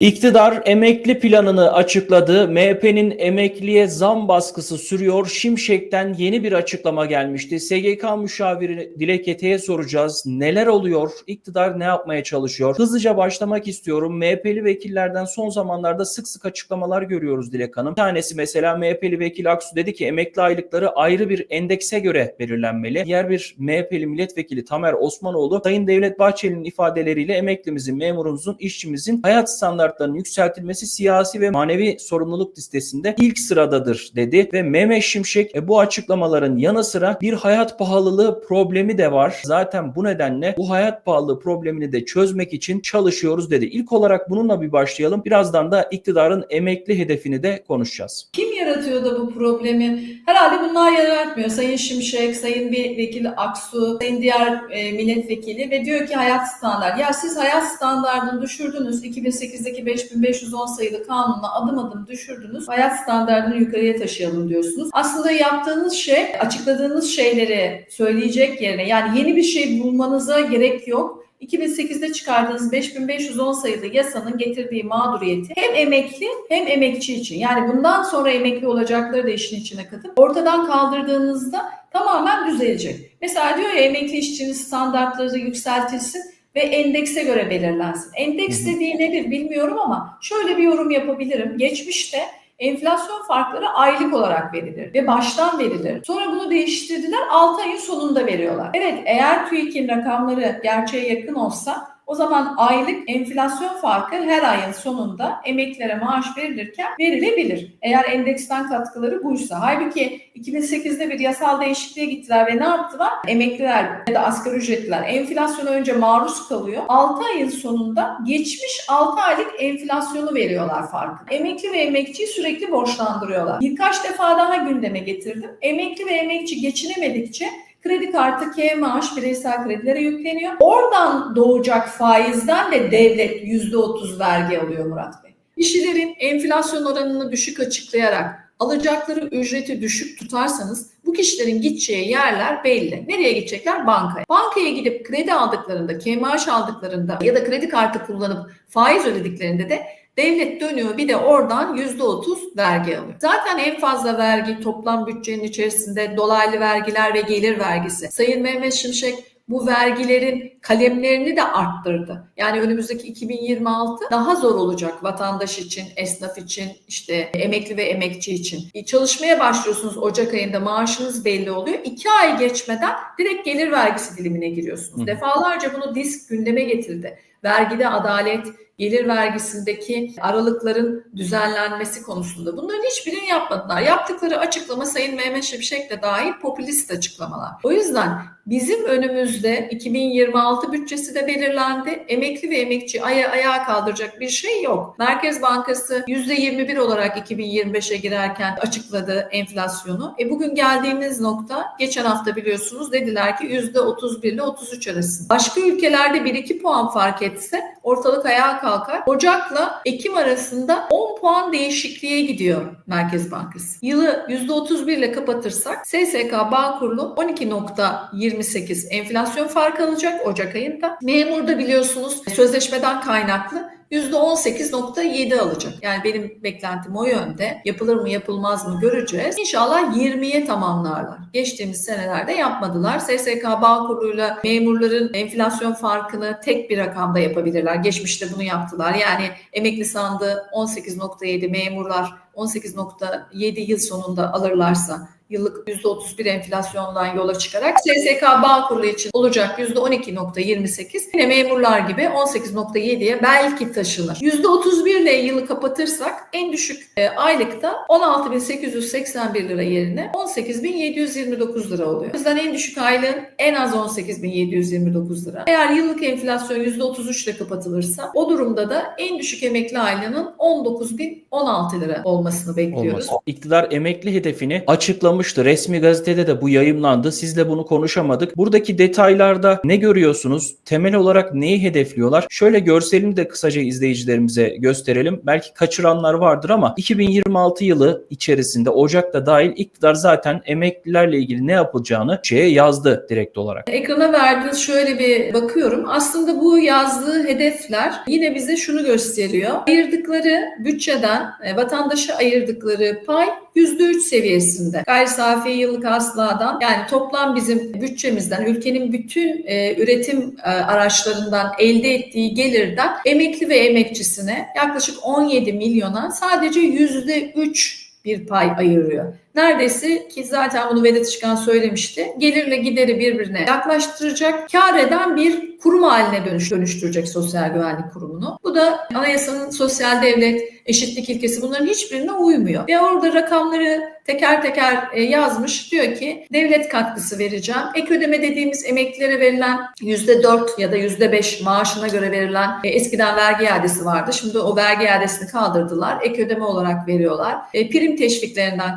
İktidar emekli planını açıkladı. MHP'nin emekliye zam baskısı sürüyor. Şimşek'ten yeni bir açıklama gelmişti. SGK müşaviri Dilek Ete'ye soracağız. Neler oluyor? İktidar ne yapmaya çalışıyor? Hızlıca başlamak istiyorum. MHP'li vekillerden son zamanlarda sık sık açıklamalar görüyoruz Dilek Hanım. Bir tanesi mesela MHP'li vekil Aksu dedi ki emekli aylıkları ayrı bir endekse göre belirlenmeli. Diğer bir MHP'li milletvekili Tamer Osmanoğlu Sayın Devlet Bahçeli'nin ifadeleriyle emeklimizin, memurumuzun, işçimizin hayat standartlarının yükseltilmesi siyasi ve manevi sorumluluk listesinde ilk sıradadır dedi ve Mehmet Şimşek e, bu açıklamaların yanı sıra bir hayat pahalılığı problemi de var. Zaten bu nedenle bu hayat pahalılığı problemini de çözmek için çalışıyoruz dedi. İlk olarak bununla bir başlayalım. Birazdan da iktidarın emekli hedefini de konuşacağız. Kim yaratıyor da bu problemi? Herhalde bunlar yaratmıyor. Sayın Şimşek, Sayın bir vekil Aksu, Sayın diğer e, milletvekili ve diyor ki hayat standart. Ya siz hayat standartını düşürdünüz. 2008'deki 5510 sayılı kanunla adım adım düşürdünüz. Hayat standartını yukarıya taşıyalım diyorsunuz. Aslında yaptığınız şey, açıkladığınız şeyleri söyleyecek yerine yani yeni bir şey bulmanıza gerek yok. 2008'de çıkardığınız 5510 sayılı yasanın getirdiği mağduriyeti hem emekli hem emekçi için yani bundan sonra emekli olacakları da işin içine katıp ortadan kaldırdığınızda tamamen düzelecek. Mesela diyor ya emekli işçinin standartları yükseltilsin ve endekse göre belirlensin. Endeks dediği nedir bilmiyorum ama şöyle bir yorum yapabilirim. Geçmişte enflasyon farkları aylık olarak verilir ve baştan verilir. Sonra bunu değiştirdiler 6 ayın sonunda veriyorlar. Evet eğer TÜİK'in rakamları gerçeğe yakın olsa o zaman aylık enflasyon farkı her ayın sonunda emeklilere maaş verilirken verilebilir. Eğer endeksten katkıları buysa. Halbuki 2008'de bir yasal değişikliğe gittiler ve ne yaptılar? Emekliler ya da asgari ücretliler enflasyona önce maruz kalıyor. 6 ayın sonunda geçmiş 6 aylık enflasyonu veriyorlar farkı. Emekli ve emekçiyi sürekli borçlandırıyorlar. Birkaç defa daha gündeme getirdim. Emekli ve emekçi geçinemedikçe Kredi kartı, K maaş, bireysel kredilere yükleniyor. Oradan doğacak faizden de devlet %30 vergi alıyor Murat Bey. Kişilerin enflasyon oranını düşük açıklayarak alacakları ücreti düşük tutarsanız bu kişilerin gideceği yerler belli. Nereye gidecekler? Bankaya. Bankaya gidip kredi aldıklarında, K maaş aldıklarında ya da kredi kartı kullanıp faiz ödediklerinde de Devlet dönüyor bir de oradan %30 vergi alıyor. Zaten en fazla vergi toplam bütçenin içerisinde dolaylı vergiler ve gelir vergisi. Sayın Mehmet Şimşek bu vergilerin kalemlerini de arttırdı. Yani önümüzdeki 2026 daha zor olacak vatandaş için, esnaf için, işte emekli ve emekçi için. E, Çalışmaya başlıyorsunuz Ocak ayında maaşınız belli oluyor. İki ay geçmeden direkt gelir vergisi dilimine giriyorsunuz. Hı. Defalarca bunu disk gündeme getirdi. Vergide adalet, gelir vergisindeki aralıkların düzenlenmesi konusunda. Bunların hiçbirini yapmadılar. Yaptıkları açıklama Sayın Mehmet Şimşek de dahil popülist açıklamalar. O yüzden bizim önümüzde 2026 bütçesi de belirlendi. Emekli ve emekçi aya ayağa kaldıracak bir şey yok. Merkez Bankası %21 olarak 2025'e girerken açıkladı enflasyonu. E bugün geldiğimiz nokta geçen hafta biliyorsunuz dediler ki %31 ile 33 arasında. Başka ülkelerde 1-2 puan fark etse ortalık ayağa kalkar. Ocak'la Ekim arasında 10 puan değişikliğe gidiyor Merkez Bankası. Yılı %31 ile kapatırsak SSK Bağkurlu 12.28 enflasyon farkı alacak Ocak ayında. Memurda biliyorsunuz sözleşmeden kaynaklı %18.7 alacak. Yani benim beklentim o yönde. Yapılır mı yapılmaz mı göreceğiz. İnşallah 20'ye tamamlarlar. Geçtiğimiz senelerde yapmadılar. SSK Bağkurlu'yla memurların enflasyon farkını tek bir rakamda yapabilirler. Geçmişte bunu yaptılar. Yani emekli sandığı 18.7 memurlar 18.7 yıl sonunda alırlarsa yıllık %31 enflasyondan yola çıkarak SSK Bağkurlu için olacak %12.28 yine memurlar gibi 18.7'ye belki taşınır. %31 ile yılı kapatırsak en düşük e, aylıkta 16.881 lira yerine 18.729 lira oluyor. O yüzden en düşük aylığın en az 18.729 lira. Eğer yıllık enflasyon %33 ile kapatılırsa o durumda da en düşük emekli aylığının 19.016 lira olmasını bekliyoruz. Olmaz. İktidar emekli hedefini açıklamış açıklamıştı. Resmi gazetede de bu yayımlandı. Sizle bunu konuşamadık. Buradaki detaylarda ne görüyorsunuz? Temel olarak neyi hedefliyorlar? Şöyle görselini de kısaca izleyicilerimize gösterelim. Belki kaçıranlar vardır ama 2026 yılı içerisinde Ocak'ta dahil iktidar zaten emeklilerle ilgili ne yapılacağını şeye yazdı direkt olarak. Ekrana verdiğiniz şöyle bir bakıyorum. Aslında bu yazdığı hedefler yine bize şunu gösteriyor. Ayırdıkları bütçeden e, vatandaşa ayırdıkları pay %3 seviyesinde. Gayri safi yıllık hasıladan yani toplam bizim bütçemizden, ülkenin bütün e, üretim e, araçlarından elde ettiği gelirden emekli ve emekçisine yaklaşık 17 milyona sadece %3 bir pay ayırıyor. Neredeyse ki zaten bunu Vedat Çıkan söylemişti. Gelirle gideri birbirine yaklaştıracak, kar eden bir kurum haline dönüş, dönüştürecek Sosyal Güvenlik Kurumu'nu. Bu da anayasanın sosyal devlet, eşitlik ilkesi bunların hiçbirine uymuyor. Ve orada rakamları teker teker e, yazmış. Diyor ki devlet katkısı vereceğim. Ek ödeme dediğimiz emeklilere verilen %4 ya da %5 maaşına göre verilen e, eskiden vergi iadesi vardı. Şimdi o vergi iadesini kaldırdılar. Ek ödeme olarak veriyorlar. E, prim teşviklerinden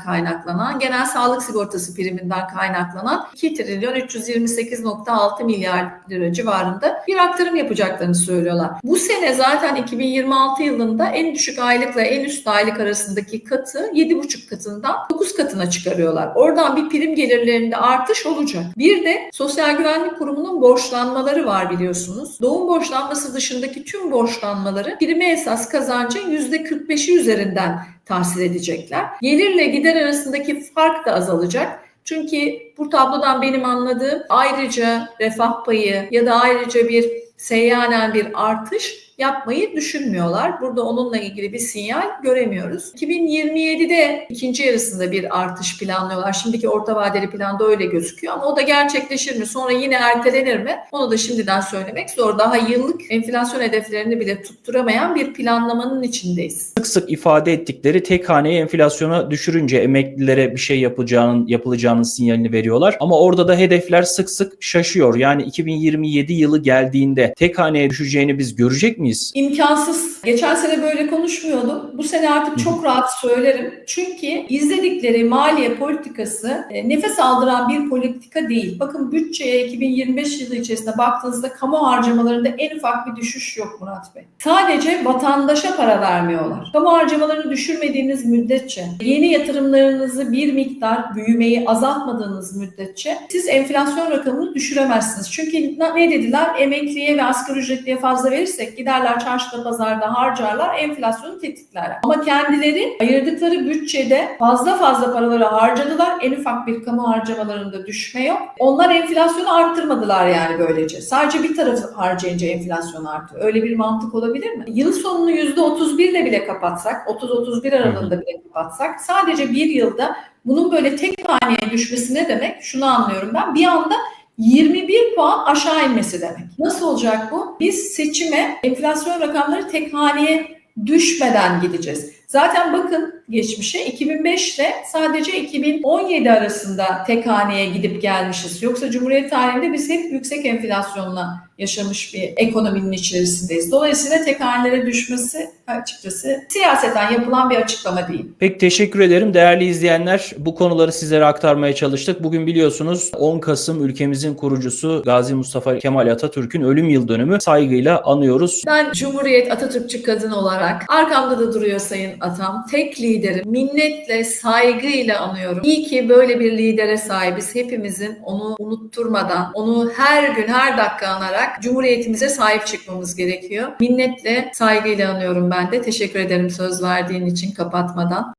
kaynaklanan, genel sağlık sigortası priminden kaynaklanan 2 trilyon 328.6 milyar lira civarında bir aktarım yapacaklarını söylüyorlar. Bu sene zaten 2026 yılında en düşük aylıkla en üst aylık arasındaki katı 7,5 katından 9 katına çıkarıyorlar. Oradan bir prim gelirlerinde artış olacak. Bir de Sosyal Güvenlik Kurumu'nun borçlanmaları var biliyorsunuz. Doğum borçlanması dışındaki tüm borçlanmaları prime esas kazancın %45'i üzerinden tahsil edecekler. Gelirle gider arasındaki fark da azalacak. Çünkü bu tablodan benim anladığım ayrıca refah payı ya da ayrıca bir seyyanen bir artış yapmayı düşünmüyorlar. Burada onunla ilgili bir sinyal göremiyoruz. 2027'de ikinci yarısında bir artış planlıyorlar. Şimdiki orta vadeli planda öyle gözüküyor ama o da gerçekleşir mi? Sonra yine ertelenir mi? Onu da şimdiden söylemek zor. Daha yıllık enflasyon hedeflerini bile tutturamayan bir planlamanın içindeyiz. Sık sık ifade ettikleri tek haneye enflasyona düşürünce emeklilere bir şey yapacağının yapılacağının sinyalini veriyorlar. Ama orada da hedefler sık sık şaşıyor. Yani 2027 yılı geldiğinde tek haneye düşeceğini biz görecek miyiz? İmkansız. Geçen sene böyle konuşmuyordum. Bu sene artık çok rahat söylerim. Çünkü izledikleri maliye politikası e, nefes aldıran bir politika değil. Bakın bütçeye 2025 yılı içerisinde baktığınızda kamu harcamalarında en ufak bir düşüş yok Murat Bey. Sadece vatandaşa para vermiyorlar. Kamu harcamalarını düşürmediğiniz müddetçe, yeni yatırımlarınızı bir miktar büyümeyi azaltmadığınız müddetçe siz enflasyon rakamını düşüremezsiniz. Çünkü ne dediler? Emekliye ve asgari ücretliye fazla verirsek giderler çarşıda pazarda harcarlar enflasyonu tetikler. Ama kendileri ayırdıkları bütçede fazla fazla paraları harcadılar. En ufak bir kamu harcamalarında düşme yok. Onlar enflasyonu arttırmadılar yani böylece. Sadece bir tarafı harcayınca enflasyon arttı. Öyle bir mantık olabilir mi? Yıl sonunu %31 ile bile kapatsak, 30-31 aralığında bile kapatsak sadece bir yılda bunun böyle tek haneye düşmesi ne demek? Şunu anlıyorum ben. Bir anda 21 puan aşağı inmesi demek. Nasıl olacak bu? Biz seçime enflasyon rakamları tek haneye düşmeden gideceğiz. Zaten bakın geçmişe 2005 ile sadece 2017 arasında tek haneye gidip gelmişiz. Yoksa Cumhuriyet tarihinde biz hep yüksek enflasyonla yaşamış bir ekonominin içerisindeyiz. Dolayısıyla tek hanelere düşmesi açıkçası siyaseten yapılan bir açıklama değil. Pek teşekkür ederim değerli izleyenler. Bu konuları sizlere aktarmaya çalıştık. Bugün biliyorsunuz 10 Kasım ülkemizin kurucusu Gazi Mustafa Kemal Atatürk'ün ölüm yıl dönümü saygıyla anıyoruz. Ben Cumhuriyet Atatürkçü kadın olarak arkamda da duruyor Sayın Atam. Tek lideri minnetle, saygıyla anıyorum. İyi ki böyle bir lidere sahibiz. Hepimizin onu unutturmadan, onu her gün, her dakika anarak Cumhuriyetimize sahip çıkmamız gerekiyor. Minnetle, saygıyla anıyorum ben de. Teşekkür ederim söz verdiğin için kapatmadan.